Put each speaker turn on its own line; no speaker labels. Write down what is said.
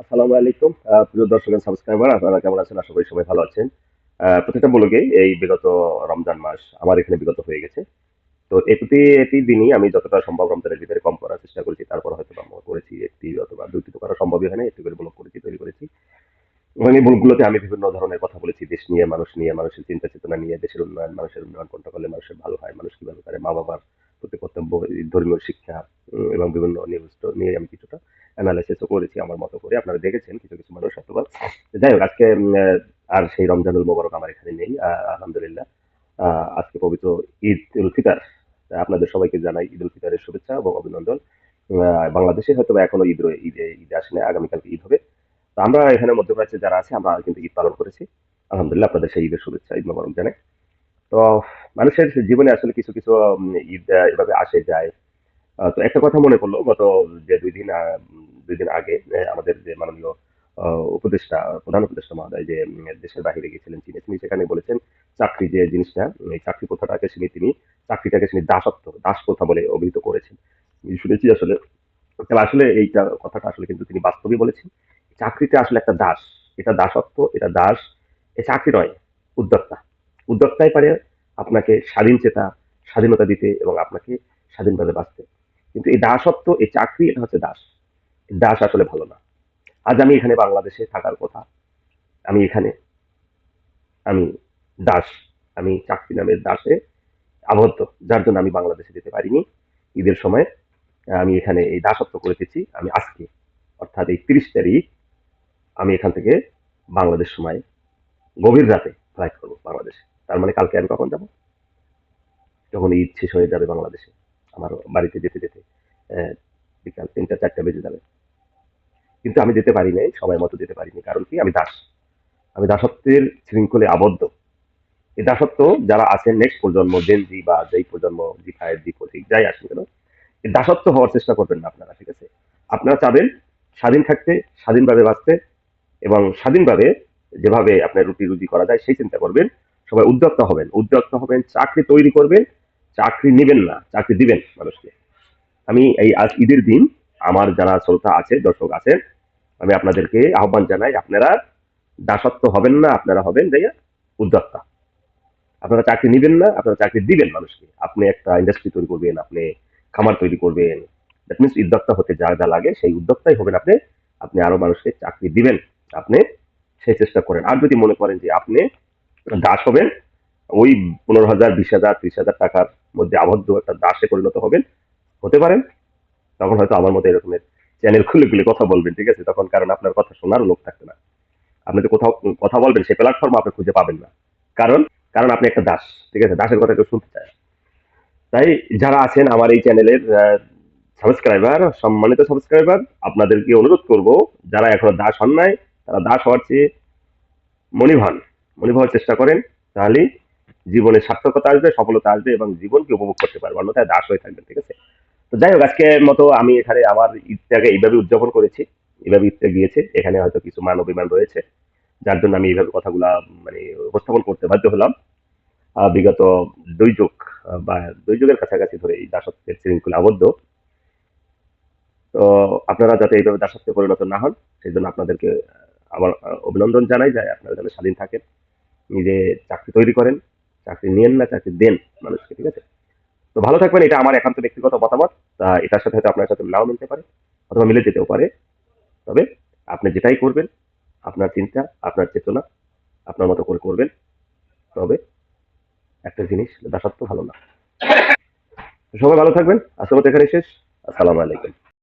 আসসালামু আলাইকুম। প্রিয় দর্শক সাবস্ক্রাইবার আপনারা কেমন আছেন? আশা করি সবাই ভালো আছেন। প্রত্যেকটা এই বিগত রমজান মাস আমার এখানে বিগত হয়ে গেছে। তো দিনই আমি যতটা সম্ভব রমজানের ভিতরে কম করার চেষ্টা করেছি। তারপর হয়তো বা করেছি একটি অথবা দুটি তো করা সম্ভবই হয় না একটি করে ব্লগ করেছি, তৈরি করেছি। এই ব্লগগুলোতে আমি বিভিন্ন ধরনের কথা বলেছি, দেশ নিয়ে, মানুষ নিয়ে, মানুষের চিন্তা চেতনা নিয়ে, দেশের উন্নয়ন, মানুষের উন্নয়ন কোনটা করলে মানুষের ভালো হয়, মানুষ কীভাবে মা বাবার প্রতি কর্তব্য ধর্মীয় শিক্ষা এবং বিভিন্ন নিউজ নিয়ে আমি কিছুটা অ্যানালাইসিসও করেছি আমার মতো করে। আপনারা দেখেছেন কিছু কিছু মানুষ অথবা যাই হোক, আজকে আর সেই রমজানুল মোবারক আমার এখানে নেই আলহামদুলিল্লাহ। আজকে পবিত্র ঈদ উল ফিতার। আপনাদের সবাইকে জানাই ঈদ উল ফিতারের শুভেচ্ছা এবং অভিনন্দন। বাংলাদেশে হয়তো এখনও ঈদ ঈদ ঈদ আসে না আগামীকালকে ঈদ হবে। তো আমরা এখানে মধ্যপ্রাচ্যে যারা আছে, আমরা কিন্তু ঈদ পালন করেছি। আলহামদুলিল্লাহ, আপনাদের সেই ঈদের শুভেচ্ছা, ঈদ মোবারক জানাই। তো, মানুষের জীবনে আসলে কিছু কিছু ঈদ এভাবে আসে, যায়। তো একটা কথা মনে পড়ল, গত যে দুই দিন দুই দিন আগে আমাদের যে মাননীয় উপদেষ্টা, প্রধান উপদেষ্টা মহোদয় যে দেশের বাইরে গিয়েছিলেন চীনে তিনি সেখানে বলেছেন, চাকরি যে জিনিসটা, এই চাকরি প্রথাটাকে তিনি তিনি চাকরিটাকে তিনি দাসত্ব, দাস প্রথা বলে অভিহিত করেছেন। শুনেছি আসলে আসলে এইটা কথাটা আসলে কিন্তু তিনি বাস্তবই বলেছেন চাকরিতে আসলে একটা দাস। এটা দাসত্ব, এটা দাস, এ চাকরি নয়, উদ্যোক্তা। উদ্যোক্তাই পারে আপনাকে স্বাধীন চেতা, স্বাধীনতা দিতে এবং আপনাকে স্বাধীনভাবে বাঁচতে। কিন্তু এই দাসত্ব, এই চাকরি, এটা হচ্ছে দাস। দাস আসলে ভালো না। আজ আমি এখানে বাংলাদেশে থাকার কথা। আমি এখানে। আমি দাস। আমি চাকরি নামের দাসে আবদ্ধ। যার জন্য আমি বাংলাদেশে যেতে পারিনি। ঈদের সময় আমি এখানে এই দাসত্ব করেতেছি আমি আজকে, অর্থাৎ এই তিরিশ তারিখ, আমি এখান থেকে বাংলাদেশ সময় গভীর রাতে ফ্লাইট করব বাংলাদেশে। তার মানে কালকে আমি কখন যাব? যখন ঈদ শেষ হয়ে যাবে বাংলাদেশে, আমার বাড়িতে যেতে যেতে বিকাল তিনটা, চারটা বেজে যাবে। কিন্তু আমি যেতে পারি নাই, সময় মতো যেতে পারিনি। কারণ কি? আমি দাস। আমি দাসত্বের শৃঙ্খলে আবদ্ধ। এই দাসত্ব যারা আছেন নেক্সট প্রজন্ম জেনজি বা যেই প্রজন্ম জি ফাইভ জি ফোর যাই আসেন কেন এই দাসত্ব হওয়ার চেষ্টা করবেন না আপনারা, ঠিক আছে? আপনারা চাবেন স্বাধীন থাকতে, স্বাধীনভাবে বাঁচতে এবং স্বাধীনভাবে যেভাবে আপনার রুটি রুজি করা যায়, সেই চিন্তা করবেন সবাই উদ্যোক্তা হবেন উদ্যোক্তা হবেন, চাকরি তৈরি করবেন, চাকরি নেবেন না, চাকরি দিবেন মানুষকে। আমি এই আজ ঈদের দিন আমার যারা শ্রোতা আছে, দর্শক আছেন আমি আপনাদেরকে আহ্বান জানাই, আপনারা দাসত্ব হবেন না, আপনারা হবেন যাইয়া উদ্যোক্তা। আপনারা চাকরি নেবেন না, আপনারা চাকরি দিবেন মানুষকে। আপনি একটা ইন্ডাস্ট্রি তৈরি করবেন, আপনি খামার তৈরি করবেন। দ্যাট মিনস উদ্যোক্তা হতে যা যা লাগে, সেই উদ্যোক্তাই হবেন আপনি। আপনি আরও মানুষকে চাকরি দিবেন, আপনি সেই চেষ্টা করেন। আর যদি মনে করেন যে আপনি দাস হবেন। ওই পনেরো হাজার, বিশ হাজার, ত্রিশ হাজার টাকার মধ্যে আবদ্ধ একটা দাসে পরিণত হবেন। হতে পারেন তখন হয়তো আমার মতো এরকমের চ্যানেল খুলে খুলে কথা বলবেন, ঠিক আছে? তখন কারণ আপনার কথা শোনার লোক থাকবে না। আপনি তো কোথাও কথা বলবেন, সেই প্ল্যাটফর্ম আপনি খুঁজে পাবেন না। কারণ কারণ আপনি একটা দাস, ঠিক আছে? দাসের কথা কেউ শুনতে চায় তাই যারা আছেন আমার এই চ্যানেলের সাবস্ক্রাইবার সম্মানিত সাবস্ক্রাইবার আপনাদেরকে অনুরোধ করব, যারা এখনও দাস হন নাই, তারা দাস হওয়ার চেয়ে মনিব মনিব হওয়ার চেষ্টা করেন তাহলে জীবনে সার্থকতা আসবে, সফলতা আসবে এবং জীবনকে উপভোগ করতে পারবে। অন্যথায় দাস হয়ে থাকবেন, ঠিক আছে? তো যাই হোক, আজকের মতো আমি এখানে আমার ঈদটাকে এইভাবে উদযাপন করেছি, এইভাবে ঈদটা গিয়েছে। এখানে হয়তো কিছু মান অভিমান রয়েছে, যার জন্য আমি এইভাবে কথাগুলা মানে উপস্থাপন করতে বাধ্য হলাম। বিগত দুই যুগ বা দুই যুগের কাছাকাছি ধরে এই দাসত্বের শৃঙ্খলা আবদ্ধ। তো আপনারা যাতে এইভাবে দাসত্বে পরিণত না হন, সেই জন্য আপনাদেরকে আমার অভিনন্দন জানাই। যায় আপনারা যেন স্বাধীন থাকেন। নিজে চাকরি তৈরি করেন, চাকরি নেন না, চাকরি দেন মানুষকে, ঠিক আছে? তো ভালো থাকবেন, এটা আমার একান্ত ব্যক্তিগত মতামত। তা এটার সাথে হয়তো আপনার সাথে নাও মিলতে পারে, অথবা মিলে যেতেও পারে। তবে আপনি যেটাই করবেন, আপনার চিন্তা, আপনার চেতনা, আপনার মতো করে করবেন। তবে একটা জিনিস দাসত্ব ভালো না। সবাই ভালো থাকবেন। মতো এখানে শেষ। আসসালামু আলাইকুম।